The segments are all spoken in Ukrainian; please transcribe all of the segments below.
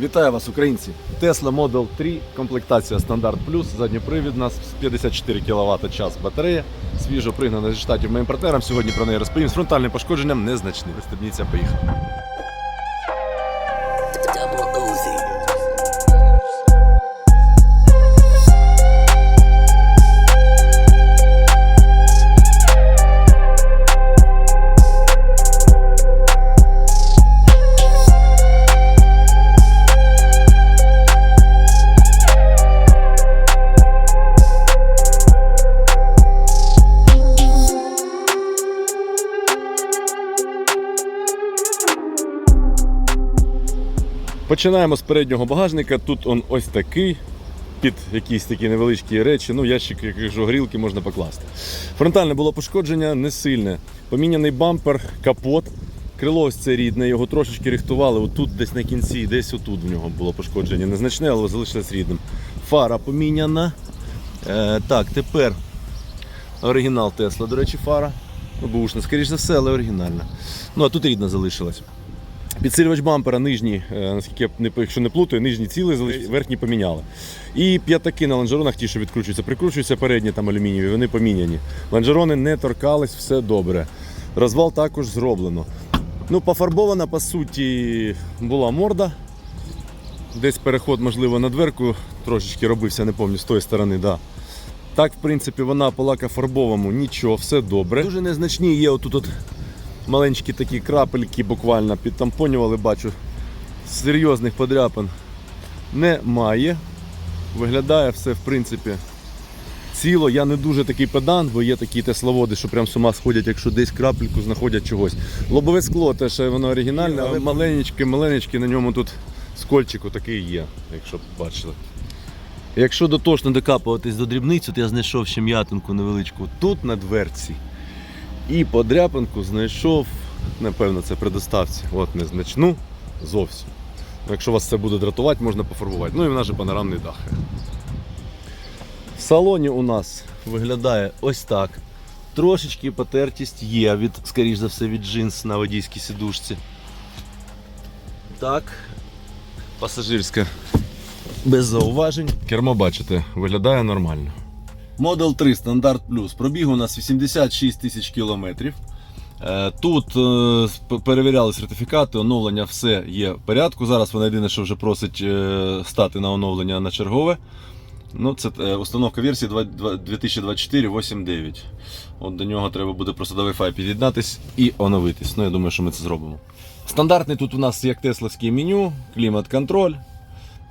Вітаю вас, українці! Tesla Model 3, комплектація стандарт плюс, задній привід нас 54 кВт час батарея, свіжо пригнана зі штатів моїм партнерам. Сьогодні про неї розповім з фронтальним пошкодженням незначним. Стебніться, поїхали. Починаємо з переднього багажника. Тут он ось такий. Під якісь такі невеличкі речі, ну ящик, як кажу, горілки можна покласти. Фронтальне було пошкодження не сильне. Поміняний бампер, капот. Крило ось це рідне, його трошечки рихтували. Отут десь на кінці, десь отут в нього було пошкодження. Незначне, але залишилось рідним. Фара поміняна. Е, так, тепер оригінал Тесла, до речі, фара. Ну, бушна, скоріш за все, але оригінальна. Ну, а тут рідна залишилась. Підсилювач бампера нижній, е, наскільки я не, якщо не плутаю, нижні ціли, верхні поміняли. І п'ятаки на лонжеронах, ті, що відкручуються, прикручуються передні там алюмінієві, вони поміняні. Лонжерони не торкались, все добре. Розвал також зроблено. Ну, пофарбована, по суті, була морда. Десь переход, можливо, на дверку трошечки робився, не пам'ятаю, з тої сторони, да. Так, в принципі, вона по лакофарбовому, нічого, все добре. Дуже незначні є отут от маленькі такі крапельки буквально підтампонювали, бачу. Серйозних подряпин немає. Виглядає все, в принципі, ціло. Я не дуже такий педант, бо є такі тесловоди, що прям з ума сходять, якщо десь крапельку знаходять чогось. Лобове скло теж воно оригінальне, але маленечке, маленечке на ньому тут скольчику такий є, якщо бачили. Якщо дотошно докапуватись до дрібниць, от я знайшов ще м'ятинку невеличку тут на дверці. І подряпинку знайшов, напевно, це при доставці. От незначну зовсім. Якщо вас це буде дратувати, можна пофарбувати. Ну і в нас же панорамний дах. В салоні у нас виглядає ось так. Трошечки потертість є від, скоріш за все, від джинс на водійській сідушці. Так. Пасажирська без зауважень. Кермо, бачите, виглядає нормально. Model 3 стандарт плюс. Пробіг у нас 86 тисяч кілометрів. Е, Тут е, перевіряли сертифікати, оновлення все є в порядку. Зараз вона єдине, що вже просить е, стати на оновлення на чергове. Ну, це установка версії 2024 8.9. От до нього треба буде просто до Wi-Fi під'єднатись і оновитись. Ну, я думаю, що ми це зробимо. Стандартний тут у нас як тесловське меню, клімат-контроль,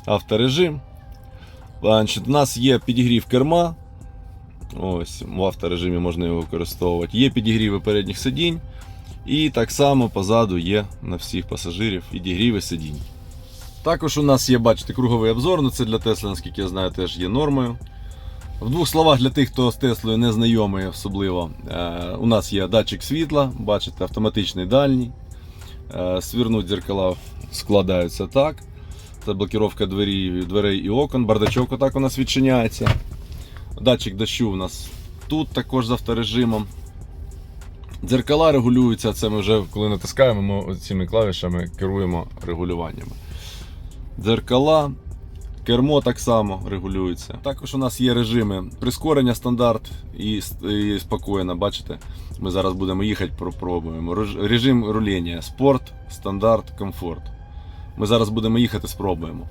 авторежим. У нас є підігрів керма. Ось, в авторежимі можна його використовувати. Є підігріви передніх сидінь. І так само позаду є на всіх пасажирів підігріви сидінь. Також у нас є, бачите, круговий обзор, ну це для Тесли, наскільки я знаю, теж є нормою. В двох словах для тих, хто з Теслою не знайомий особливо, е, у нас є датчик світла, бачите, автоматичний дальній. Е, Свірнуть дзеркала складаються так. Це блокировка двері, дверей і окон. Бардачок отак у нас відчиняється. Датчик дощу у нас тут також з авторежимом. Дзеркала регулюються, це ми вже коли натискаємо, ми цими клавішами керуємо регулюваннями. Дзеркала, кермо так само регулюється. Також у нас є режими прискорення стандарт і, і спокійно. Бачите, ми зараз будемо їхати, попробуємо. Режим руління, спорт, стандарт, комфорт. Ми зараз будемо їхати, спробуємо.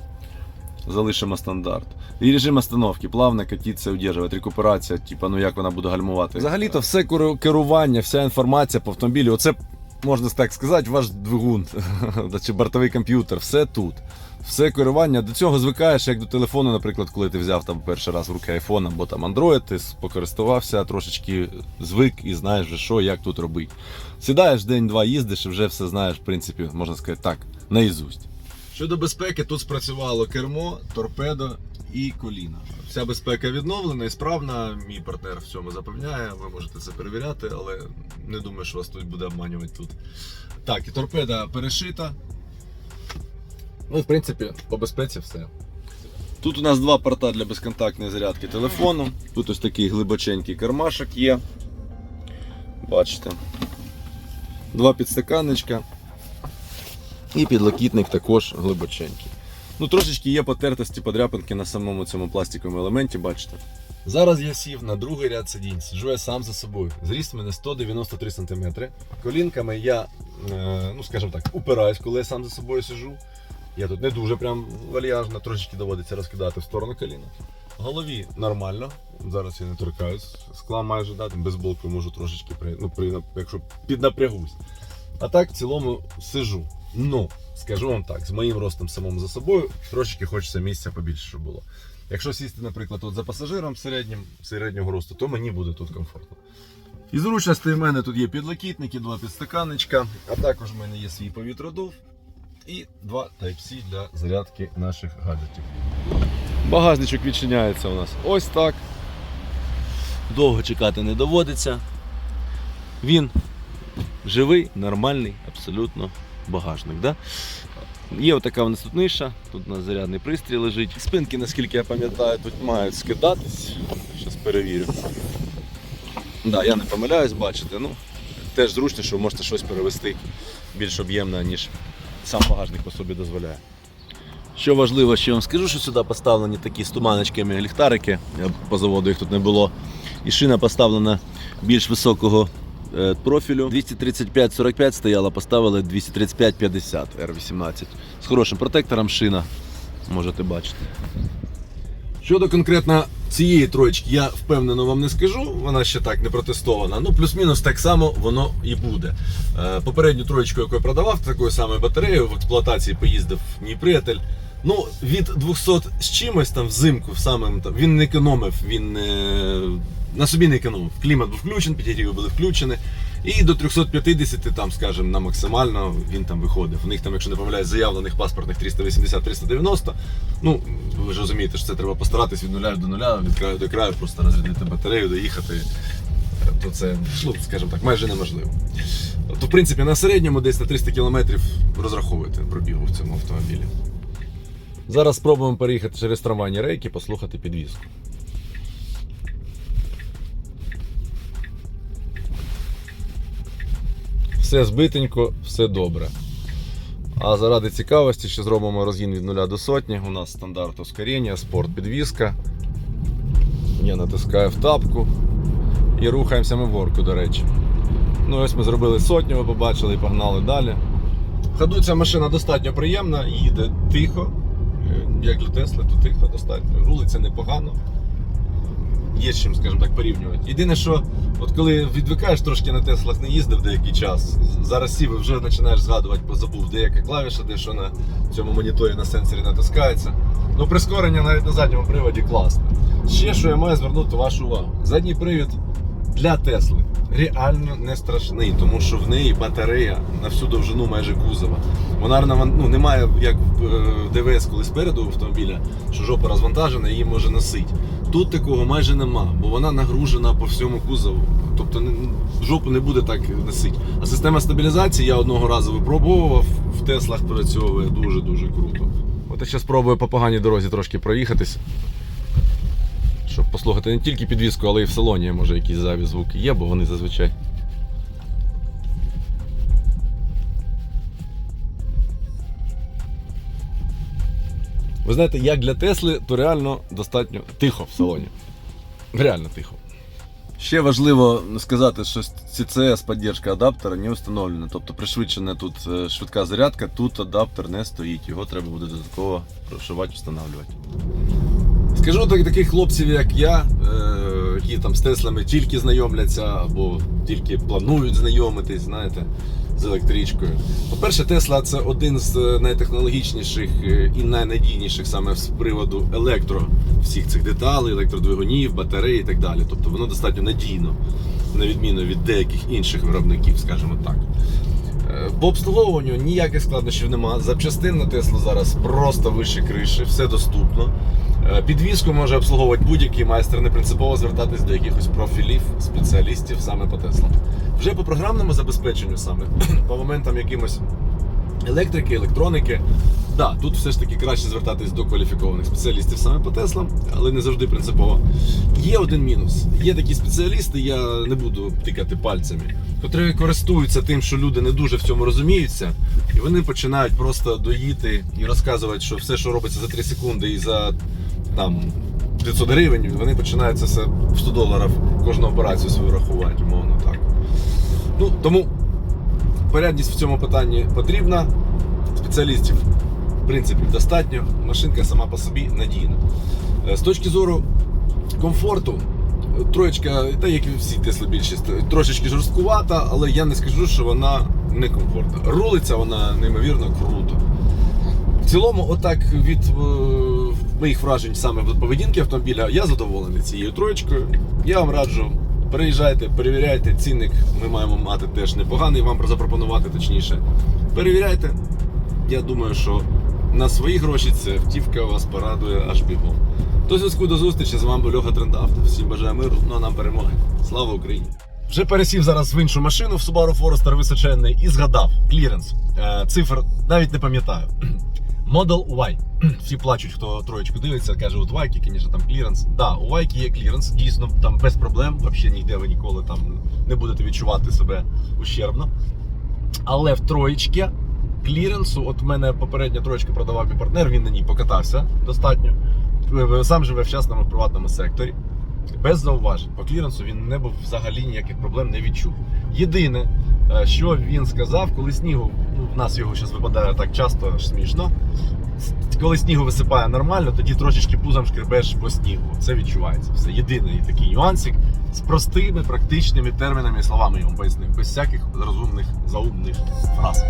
Залишимо стандарт. І режим остановки, плавно катіться, удержувати, рекуперація, типа, ну як вона буде гальмувати. Взагалі-то все керування, вся інформація по автомобілю, оце можна так сказати, ваш двигун чи бортовий комп'ютер, все тут. Все керування. До цього звикаєш, як до телефону, наприклад, коли ти взяв там перший раз в руки iPhone або там Android, ти покористувався, трошечки звик і знаєш вже що, як тут робити. Сідаєш день-два, їздиш і вже все знаєш, в принципі, можна сказати так, наїзусть. Щодо безпеки, тут спрацювало кермо, торпедо і коліна. Вся безпека відновлена і справна. Мій партнер в цьому запевняє. Ви можете це перевіряти, але не думаю, що вас тут буде обманювати тут. Так, і торпеда перешита. Ну, в принципі, по безпеці все. Тут у нас два порта для безконтактної зарядки телефону. Тут ось такий глибоченький кармашок є. Бачите. Два підстаканничка. І підлокітник також глибоченький. Ну, трошечки є потертості, подряпинки на самому цьому пластиковому елементі, бачите. Зараз я сів на другий ряд сидінь, сиджу я сам за собою. Зріст мене 193 см. Колінками я, е, ну скажімо так, упираюсь, коли я сам за собою сиджу. Я тут не дуже прям вальяжно, трошечки доводиться розкидати в сторону коліна. Голові нормально, зараз я не торкаюсь. Скла майже да, там безболкою можу трошечки при, ну, при, якщо піднапрягусь. А так в цілому сижу. Ну, скажу вам так, з моїм ростом самим за собою трошечки хочеться місця побільше, щоб було. Якщо сісти, наприклад, от за пасажиром середнім, середнього росту, то мені буде тут комфортно. І зручності в мене тут є підлокітники, два підстаканничка, а також в мене є свій повітродув і два Type-C для зарядки наших гаджетів. Багажничок відчиняється у нас ось так. Довго чекати не доводиться. Він живий, нормальний, абсолютно багажник. Да? Є отака у нас тут ниша, тут у нас зарядний пристрій лежить. Спинки, наскільки я пам'ятаю, тут мають скидатись. Зараз перевірю. Да, я не помиляюсь, бачите. Ну, теж зручно, що ви можете щось перевести більш об'ємно, ніж сам багажник по собі дозволяє. Що важливо, що я вам скажу, що сюди поставлені такі з туманочками ліхтарики, по заводу їх тут не було. І шина поставлена більш високого профілю. 235-45 стояла, поставили 235-50 R18. З хорошим протектором шина, можете бачити. Щодо конкретно цієї троєчки, я впевнено вам не скажу, вона ще так не протестована. Ну, плюс-мінус так само воно і буде. Е, Попередню троєчку, яку я продавав, такою самою батареєю, в експлуатації поїздив мій приятель. Ну, від 200 з чимось там взимку, в самим там він не економив, він е, на собі не економив. Клімат був включений, підігріви були включені. І до 350, там, скажімо, на максимально він там виходив. У них там, якщо не помиляюсь, заявлених паспортних 380-390. Ну, ви ж розумієте, що це треба постаратись від нуля до нуля, від краю до краю, просто розрядити батарею, доїхати. То це, ну, скажімо так, майже неможливо. То, в принципі, на середньому десь на 300 км розраховуєте пробігу в цьому автомобілі. Зараз спробуємо переїхати через трамвайні рейки, послухати підвізку. Все збитенько, все добре. А заради цікавості ще зробимо розгін від 0 до сотні. У нас стандарт ускорення, спорт підвізка. Я натискаю в тапку і рухаємося ми в горку, до речі. Ну ось ми зробили сотню, ви побачили і погнали далі. Ходу ця машина достатньо приємна, їде тихо. Е, Як для Тесли, то тихо достатньо. Рулиться непогано. Є з чим, скажімо так, порівнювати. Єдине, що от коли відвикаєш трошки на Теслах не їздив деякий час, зараз сів і вже починаєш згадувати, бо забув деяка клавіша, де що на цьому моніторі на сенсорі натискається. Ну, прискорення навіть на задньому приводі класне. Ще що я маю звернути вашу увагу. Задній привід для Тесли реально не страшний, тому що в неї батарея на всю довжину майже кузова. Вона ну, немає як в е, ДВС, коли спереду автомобіля, що жопа розвантажена, її може носити. Тут такого майже нема, бо вона нагружена по всьому кузову. Тобто жопу не буде так носити. А система стабілізації я одного разу випробовував, в Теслах працьовує дуже-дуже круто. От я зараз спробую по поганій дорозі трошки проїхатись щоб послухати не тільки підвіску, але й в салоні, може якісь зайві звуки є, бо вони зазвичай. Ви знаєте, як для Тесли, то реально достатньо тихо в салоні. Реально тихо. Ще важливо сказати, що CCS підтримка адаптера не встановлена. Тобто пришвидшена тут е, швидка зарядка, тут адаптер не стоїть. Його треба буде додатково прошивати, встановлювати. Скажу так, таких хлопців, як я, е, які там з Теслами тільки знайомляться або тільки планують знайомитись, знаєте, з електричкою. По-перше, Тесла це один з е, найтехнологічніших е, і найнадійніших саме з приводу електро всіх цих деталей, електродвигунів, батарей і так далі. Тобто воно достатньо надійно, на відміну від деяких інших виробників, скажімо так. По обслуговуванню ніяких складнощів немає. Запчастин на Теслу зараз просто вище криші, все доступно. Е, Підвізку може обслуговувати будь-який майстер, не принципово звертатись до якихось профілів, спеціалістів саме по Тесла. Вже по програмному забезпеченню саме, по моментам якимось електрики, електроніки, да, тут все ж таки краще звертатись до кваліфікованих спеціалістів саме по Теслам, але не завжди принципово. Є один мінус. Є такі спеціалісти, я не буду тикати пальцями, котрі користуються тим, що люди не дуже в цьому розуміються, і вони починають просто доїти і розказувати, що все, що робиться за 3 секунди і за там 500 гривень, вони починають це все в 100 доларів кожну операцію свою рахувати, умовно так. Ну, тому порядність в цьому питанні потрібна. Спеціалістів, в принципі, достатньо. Машинка сама по собі надійна. Е, З точки зору комфорту, троєчка, та як і всі Тесли більшість, трошечки жорсткувата, але я не скажу, що вона не комфортна. Рулиться вона неймовірно круто. В цілому, отак від е, моїх вражень саме поведінки автомобіля, я задоволений цією троєчкою. Я вам раджу. Переїжджайте, перевіряйте, цінник ми маємо мати теж непоганий, вам запропонувати точніше. Перевіряйте. Я думаю, що на свої гроші ця автівка вас порадує аж бігом. До зв'язку до зустрічі. З вами Льоха Трендавто. Всім бажаю миру, ну а нам перемоги. Слава Україні! Вже пересів зараз в іншу машину в Subaru Forester височенний і згадав кліренс. Е, цифр навіть не пам'ятаю. Model Y. Всі плачуть, хто троєчку дивиться, каже, от Вайки, звісно, там кліренс. Да, у Вайки є кліренс, дійсно, там без проблем, взагалі ніде ви ніколи там не будете відчувати себе ущербно. Але в троєчці кліренсу, от мене попередня троєчка продавав мій партнер, він на ній покатався достатньо. Е, Сам живе в частному приватному секторі. Без зауважень. По кліренсу він не був взагалі ніяких проблем не відчув. Єдине, е, що він сказав, коли снігу, ну в нас його зараз випадає так часто, смішно. Коли снігу висипає нормально, тоді трошечки пузом шкребеш по снігу. Це відчувається. Все єдиний такий нюансик з простими практичними термінами і словами йому пояснив, без всяких розумних заумних фраз.